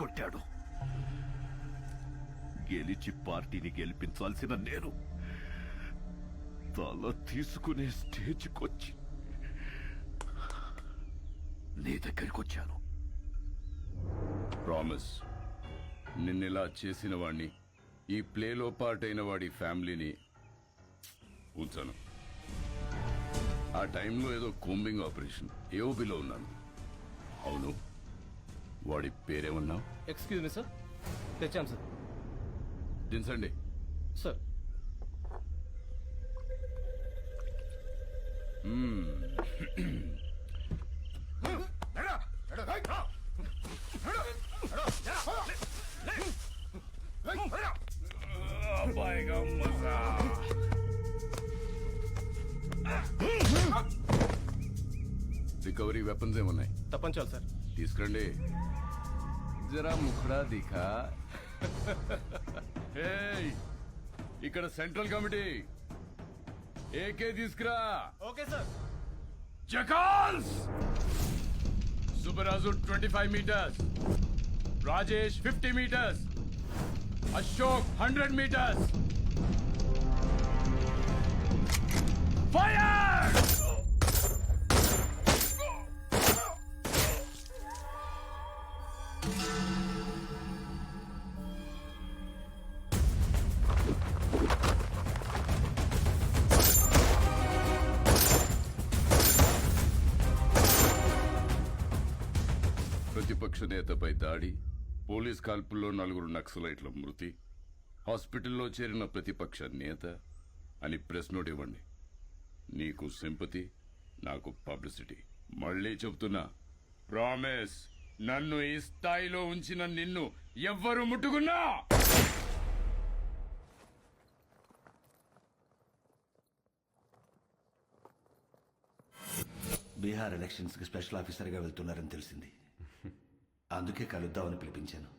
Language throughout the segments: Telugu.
కొట్టాడు. గెలిచి పార్టీని గెలిపించాల్సిన నేను తల తీసుకునే స్టేజ్కొచ్చి నీ దగ్గరికి వచ్చాను ప్రామిస్ నిన్నెలా చేసిన వాణ్ణి ఈ ప్లేలో పార్ట్ అయిన వాడి ఫ్యామిలీని ఉంచాను. ఆ టైంలో ఏదో కూంబింగ్ ఆపరేషన్ ఏఓబిలో ఉన్నాను. అవును. వాడి పేరేమన్నావు ఎక్స్క్యూజ్ మీ సార్. తెచ్చాం సార్. దించండి. సార్. రికవరీ వెపన్స్ ఏమున్నాయి? తప్పంచాలి సార్. తీసుకురండి. జరా ముఖడా దిఖా? ఇక్కడ సెంట్రల్ కమిటీ. ఏకే తీసుకురా. Okay sir. Jackals Subbaraju twenty five metres. Rajesh fifty metres. Ashok hundred metres. Fire! విపక్ష నేతపై దాడి పోలీస్ కాల్పుల్లో నలుగురు నక్సలైట్ల మృతి హాస్పిటల్లో చేరిన ప్రతిపక్ష నేత అని ప్రెస్ నోట్ ఇవ్వండి. నీకు సింపతి నాకు పబ్లిసిటీ. మళ్ళీ చెప్తున్నా ప్రామిస్ నన్ను ఈ స్థాయిలో ఉంచిన నిన్ను ఎవ్వరు ముట్టుకున్నా! బీహార్ ఎలక్షన్స్కి స్పెషల్ ఆఫీసర్గా వెళ్తున్నారని తెలిసింది. అందుకే కలుద్దామని పిలిపించాను.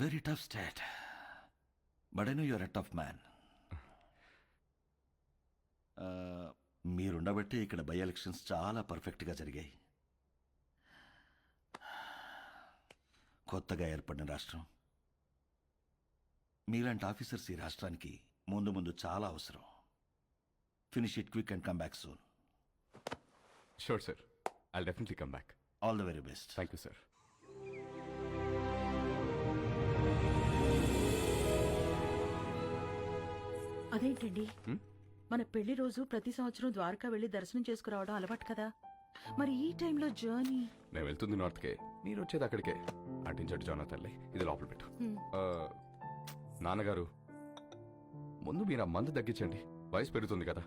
Very tough state but I know your a tough man మీరుండబట్టి ఇక్కడ బై ఎలక్షన్స్ చాలా పర్ఫెక్ట్గా జరిగాయి. కొత్తగా ఏర్పడిన రాష్ట్రం. మీలాంటి ఆఫీసర్స్ ఈ రాష్ట్రానికి ముందు ముందు చాలా అవసరం. Finish it quick and come back soon Sure, sir. I'll definitely come back. All the very best Thank you, sir. అదేంటండి? మన పెళ్ళి రోజు ప్రతి సంవత్సరం ద్వారకా వెళ్ళి దర్శనం చేసుకురావడం అలవాటు కదా? మరి ఈ టైంలో జర్నీ? నేను వెళ్తుంది నార్త్కే. మీరు వచ్చేది అక్కడికే. అంటించడు జానా తల్లి. ఇది లోపల పెట్టు. ఆ, నాన్నగారు ముందు మీరు ఆ మందు తగ్గించండి. వయసు పెరుగుతుంది కదా.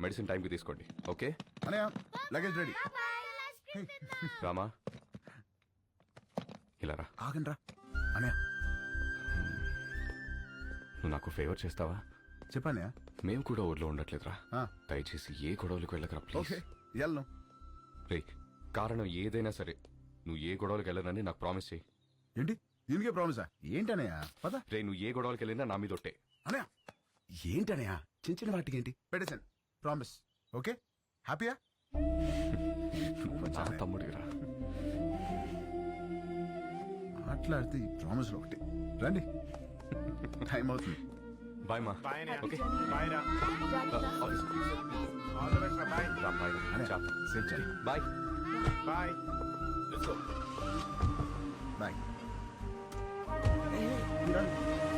మెడిసిన్ టైంకి తీసుకోండి. Okay? Anaya luggage ready. Rama. ఇలా రా. ఆగండ్రా. అనయా నువ్వు నాకు ఫేవర్ చేస్తావా? చెప్పానయా మేము కూడా ఊర్లో ఉండట్లేదురా. ఆ. దయచేసి ఏ గొడవలకు వెళ్ళకరా ప్లీజ్ ఓకే ఎల్ను. రే కారణం ఏదైనా సరే. నువ్వు ఏ గొడవలకు వెళ్ళనని నాకు ప్రామిస్ చేయి. ఏంటి? దీనికే ప్రామిసా ఏంటనయా పద. రే నువ్వు ఏ గొడవలకు వెళ్ళినా నా మీద ఒట్టే. అనయా ఏంటనయా చిన్న చిన్న వాటికి ఏంటి పెట్టేశాను. Promise okay? హ్యాపీయా చాలా తమ్ముడిరా మాట్లాడితే ఈ ప్రామిస్లో ఒకటి. రండి. టైం అవుతుంది. బాయ్ మా. ఓకే. ఆఫీస్. రా. బాయ్. అనయా సేఫ్ చేయి. బాయ్. బాయ్. ఈ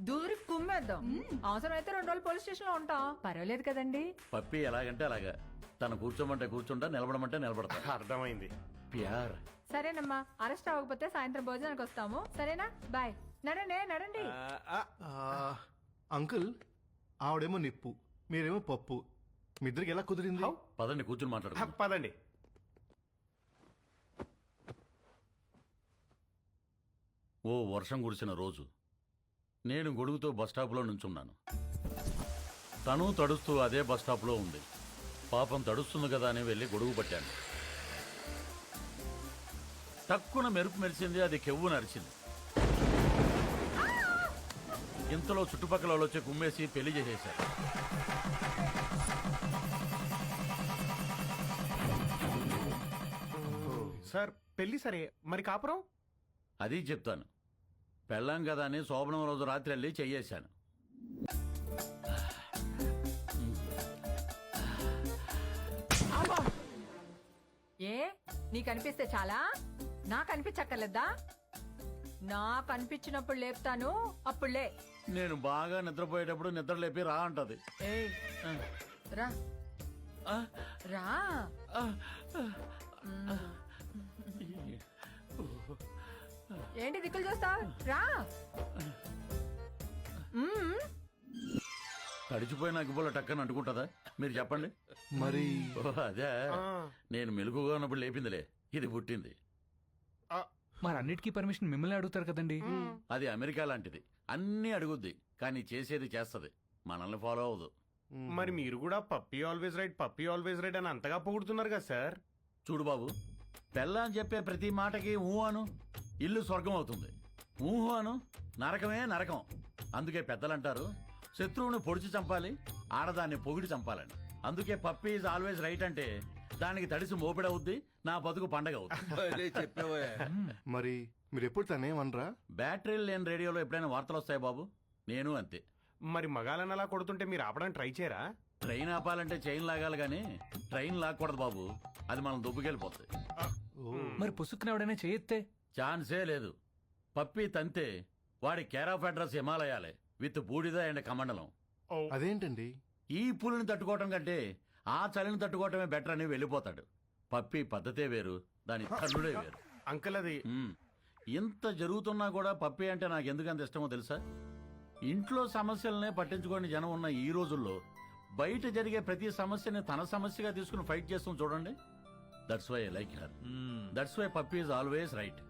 దూరి కుమ్మేద్దాం అవసరమైతే రెండు రోజులు పోలీస్ స్టేషన్లో ఉంటాం. పర్వాలేదు కదండి. పప్పీ ఎలాగంటే అలాగా. తను కూర్చోమంటే కూర్చుంటా నిలబడమంటే నిలబడతా. అర్థమైంది. ప్యార్. సరేనమ్మా అరెస్ట్ అవ్వకపోతే సాయంత్రం భోజనానికి వస్తాము. సరేనా? బాయ్. నడండి నడండి. అంకుల్ ఆవిడేమో నిప్పు మీరేమో పప్పు. మీ ఇద్దరికి ఎలా కుదిరింది? పదండి కూర్చుని మాట్లాడుకుందాం. పదండి. ఓ వర్షం కురిసిన రోజు. నేను గొడుగుతో బస్టాప్లో నుంచున్నాను. తను తడుస్తూ అదే బస్టాప్లో ఉంది. పాపం తడుస్తుంది కదా అని వెళ్ళి గొడుగు పట్టాను. తక్కువ మెరుపు మెరిసింది అది కెవ్వు నరిచింది. ఇంతలో చుట్టుపక్కల వాళ్ళు వచ్చి కుమ్మేసి పెళ్ళి చేసేశారు. సార్ పెళ్ళి సరే. మరి కాపురం? అది చెప్తాను. పెళ్ళాం కదా అని శోభనం రోజు రాత్రి వెళ్ళి చెయ్యేశాను. ఏ? నీకు అనిపిస్తే చాలా? నాకు అనిపించక్కర్లేదా నాకు అనిపించినప్పుడు లేపుతాను అప్పుడు లే. నేను బాగా నిద్రపోయేటప్పుడు నిద్ర లేపి రా అంటది. ఏయ్ రా. రా. ఏంటి దిక్కులు చూస్తావు? రా. మ్మ్. తడిచిపోయిన అగ్గిపుల్ల టక్కని అంటుకుంటుందా? మీరు చెప్పండి. మరి? ఓ, అదే. నేను మెలుగుగా ఉన్నప్పుడు లేపిందిలే. ఇది పుట్టింది. మరి అన్నిటికీ పర్మిషన్ మిమ్మల్ని అడుగుతారు కదండి. అది అమెరికా లాంటిది. అన్నీ అడుగుద్ది కానీ చేసేది చేస్తది. మనల్ని ఫాలో అవ్వదు. మరి మీరు కూడా puppy always right puppy always right అని అంతగా పొగుడుతున్నారు కదా సార్? చూడు బాబు పెళ్ళ అని చెప్పే ప్రతి మాటకి ఊ అను. ఇల్లు స్వర్గం అవుతుంది. ఊహు అను నరకమే నరకం. అందుకే పెద్దలంటారు శత్రువుని పొడిచి చంపాలి ఆడదాన్ని పొగిడి చంపాలని. అందుకే పప్పి ఈజ్ ఆల్వేస్ రైట్ అంటే దానికి తడిసి మోపిడవుద్ది నా బతుకు పండగ అవుద్ది మరి మీరు ఎప్పుడు తనేమనరా? బ్యాటరీలు లేని రేడియోలో ఎప్పుడైనా వార్తలు వస్తాయి బాబు? నేను అంతే. మరి మగాలని అలా కొడుతుంటే మీరు ఆపడానికి ట్రై చేయరా? ట్రైన్ ఆపాలంటే చైన్ లాగాలి కానీ ట్రైన్ లాక్కూడదు బాబు. అది మనం దుబ్బుకెళ్ళిపోతుంది మరి పుసుక్కున ఎవడైనా చేయెత్తే? ఛాన్సే లేదు. పప్పి తంతే వాడి కేర్ ఆఫ్ అడ్రస్ హిమాలయాలే విత్ బూడిద అండ్ కమండలం. అదేంటండి? ఈ పులిని తట్టుకోవటం కంటే ఆ చలిని తట్టుకోవటమే బెటర్ అని వెళ్ళిపోతాడు. పప్పి పద్ధతే వేరు దాని తల్లుడే వేరు. అంకుల్ అది. ఇంత జరుగుతున్నా కూడా పప్పి అంటే నాకు ఎందుకు అంత ఇష్టమో తెలుసా? ఇంట్లో సమస్యలనే పట్టించుకోని జనం ఉన్న ఈ రోజుల్లో బయట జరిగే ప్రతి సమస్యని తన సమస్యగా తీసుకుని ఫైట్ చేస్తాం చూడండి. That's why like her that's why puppy is always right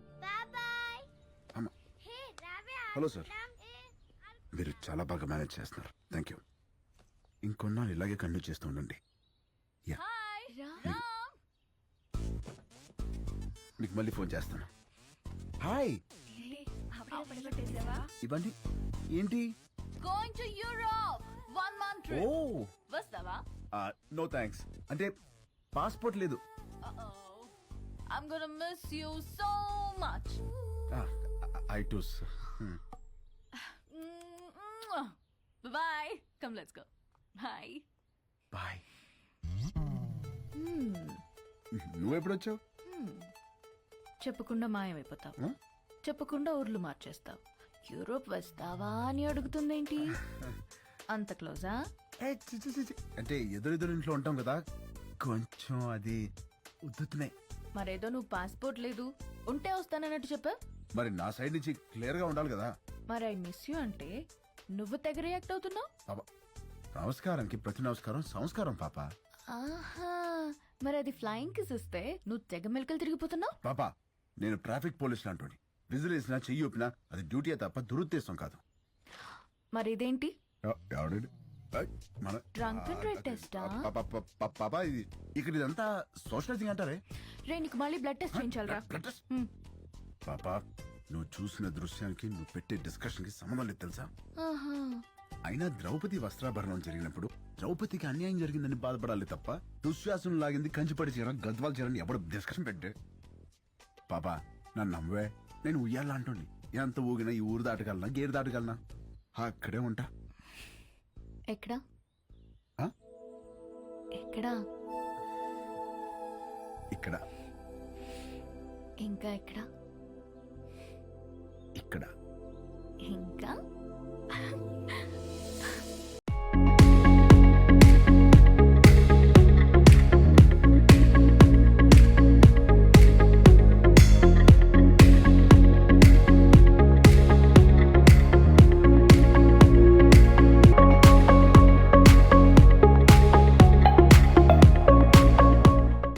hello sir. మీరు చాలా బాగా మేనేజ్ చేస్తున్నారు. థ్యాంక్ యూ ఇంకొన్నాళ్ళు ఇలాగే కంటిన్యూ చేస్తూ ఉండండి. యా. మీకు మళ్ళీ ఫోన్ చేస్తాను. హాయ్. ఇవ్వండి. ఏంటి? Going to Europe one month oh. వస్తావా? నో థ్యాంక్స్ అంటే పాస్పోర్ట్ లేదు. I'm gonna miss you so much I twos bye come let's go bye bye నువ్వెప్పుడు వచ్చావు చెప్పకుండా మాయమైపోతావు? చెప్పకుండా ఊర్లు మార్చేస్తావు. యూరోప్ వస్తావా అని అడుగుతుందేంటి? అంత క్లోజా. అంటే ఎదురెదురు ఇంట్లో ఉంటాం కదా కొంచెం అది ఉద్దుతున్నాయి. మరేదో నువ్వు పాస్పోర్ట్ లేదు. ఉంటే వస్తానన్నట్టు చెప్పా. మరి నా సైడ్ నుంచి క్లియర్గా ఉండాలి కదా. మరి ఐ మిస్ యూ అంటే నువ్వు తెగ రియాక్ట్ అవుతున్నావు? పాప నమస్కారానికి ప్రతి నమస్కారం సంస్కారం పాప. ఆహా మరి అది ఫ్లయింగ్ కిస్ ఇస్తే నువ్వు తెగ మెలకలు తిరిగిపోతున్నావు? పాప నేను ట్రాఫిక్ పోలీస్ లాంటి విజిల్ వేసినా చెయ్యి ఊపినా అది డ్యూటీ తప్ప దురుద్దేశం కాదు. మరి ఇదేంటి? పాపా ఇది ఇక్కడ ఇదంతా సోషలైజింగ్ అంటారే? రే నీకు మళ్ళీ బ్లడ్ టెస్ట్ చేయించాలరా? పాపా నువ్వు చూసిన దృశ్యానికి నువ్వు పెట్టే డిస్కషన్కి సంబంధం లేదు తెలుసా? అయినా ద్రౌపది వస్త్రాభరణం జరిగినప్పుడు ద్రౌపదికి అన్యాయం జరిగిందని బాధపడాలి తప్ప దుశ్వాసం లాగింది కంచిపడి చీర గద్వాల చీరని ఎవడు డిస్కషన్ పెట్టే పాపా నన్ను నమ్మవే. నేను ఉయ్యాలా అంటుంది ఎంత ఊగినా ఈ ఊరు దాటగలనా? గేరు దాటగలనా? అక్కడే ఉంటా. ఎక్కడా? ఎక్కడా? ఇక్కడ. ఇంకా ఎక్కడా? ఇక్కడ. ఇంకా?